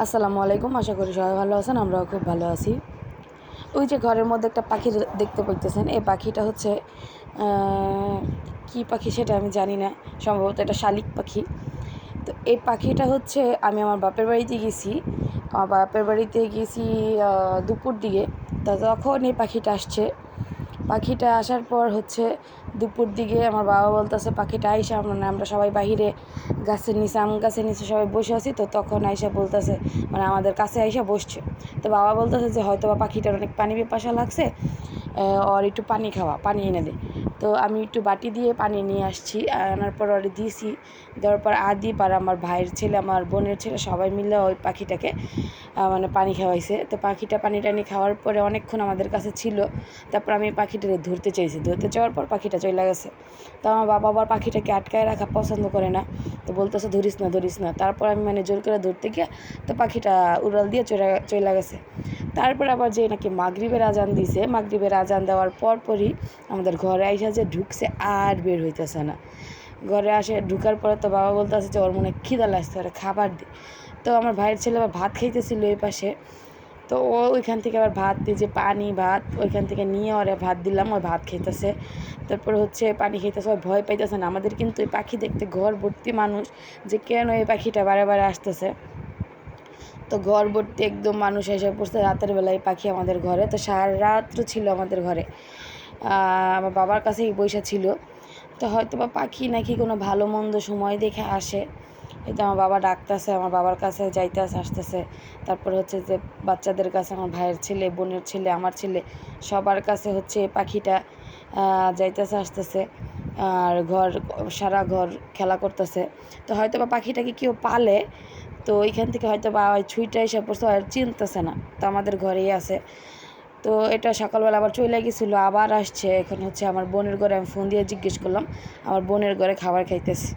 আসসালামু আলাইকুম, আশা করি সবাই ভালো আছেন, আমরাও খুব ভালো আছি। ওই যে ঘরের মধ্যে একটা পাখি দেখতে পাইতেছেন, এই পাখিটা হচ্ছে কি পাখি সেটা আমি জানি না, সম্ভবত এটা শালিক পাখি। তো এই পাখিটা হচ্ছে, আমি আমার বাপের বাড়িতে গেছি, আমার বাপের বাড়িতে গেছি দুপুর দিকে, তা তখন এই পাখিটা আসছে। পাখিটা আসার পর হচ্ছে দুপুর দিকে আমার বাবা বলতেছে, পাখিটা আইসা মানে আমরা সবাই বাহিরে গাছের নিচে, আম গাছের নিচে সবাই বসে আছি তো তখন আইসা বলতেছে মানে আমাদের কাছে আইসা বসছে। তো বাবা বলতেছে যে হয়তো বা পাখিটার অনেক পানি পেপাসা লাগছে আর একটু পানি খাওয়া, পানি এনে দে। তো আমি একটু বাটি দিয়ে পানি নিয়ে আসছি আনার পর ওরে দিয়েছি। দেওয়ার পর আদি আর আমার ভাইয়ের ছেলে, আমার বোনের ছেলে সবাই মিলে ওই পাখিটাকে মানে পানি খাওয়াইছে। তো পাখিটা পানি টানি খাওয়ার পরে অনেকক্ষণ আমাদের কাছে ছিল। তারপর আমি পাখিটাকে ধরতে চাইছি। ধরতে চাওয়ার পর পাখিটা চলে গেছে। তো আমার বাবা আবার পাখিটাকে আটকায় রাখা পছন্দ করে না। তো বলতেছে, ধরিস না ধরিস না। তারপর আমি মানে জোর করে ধরতে গিয়ে তো পাখিটা উড়াল দিয়ে চলে চলে গেছে। তারপর আবার যে নাকি মাগরিবের আজান দিছে, মাগরিবের আজান দেওয়ার পর পরই আমাদের ঘরে আইসা যে ঢুকছে আর বের হইতেছে না। ঘরে আসে, ঢুকার পরে তো বাবা বলতে বলতেছে যে, ওর মনে খিদা লাগছে খাবার দি। তো আমার ভাইয়ের ছেলে আবার ভাত খাইতেছিল এই পাশে। তো ও ওইখান থেকে আবার ভাত দিয়ে যে পানি ভাত ওইখান থেকে নিয়ে ওরে ভাত দিলাম ওই ভাত খেতেছে তারপরে হচ্ছে পানি খেতেছে ওই ভয় পাইতেছে না। আমাদের কিন্তু এই পাখি দেখতে ঘর ভর্তি মানুষ, যে কেন এই পাখিটা বারে বারে আসতেছে? তো ঘর ভর্তি একদম মানুষ এসে পড়ছে, রাতের বেলায় পাখি আমাদের ঘরে। তো সারা রাত্র ছিল আমাদের ঘরে। আমার বাবার কাছেই বৈশা ছিল। তো হয়তো বা পাখি নাকি কোনো ভালো মন্দ সময় দেখে আসে। এই তো আমার বাবা ডাকতেছে, আমার বাবার কাছে যাইতেছে, আসতেছে। তারপর হচ্ছে যে বাচ্চাদের কাছে আমার ভাইয়ের ছেলে, বোনের ছেলে, আমার ছেলে, সবার কাছে হচ্ছে পাখিটা যাইতেছে, আসতেছে। আর ঘর, সারা ঘর খেলা করতেছে। তো হয়তো বা পাখিটাকে কেউ পালে, তো ওইখান থেকে হয়তো বা ওই ছুঁইটা এসে পড়ছে, আর চিনতেছে না। তো আমাদের ঘরেই আছে। তো এটা সকালবেলা আবার চলে গেছিল, আবার আসছে। এখন হচ্ছে আমার বোনের ঘরে আমি ফোন দিয়ে জিজ্ঞেস করলাম, আমার বোনের ঘরে খাবার খাইতেছে।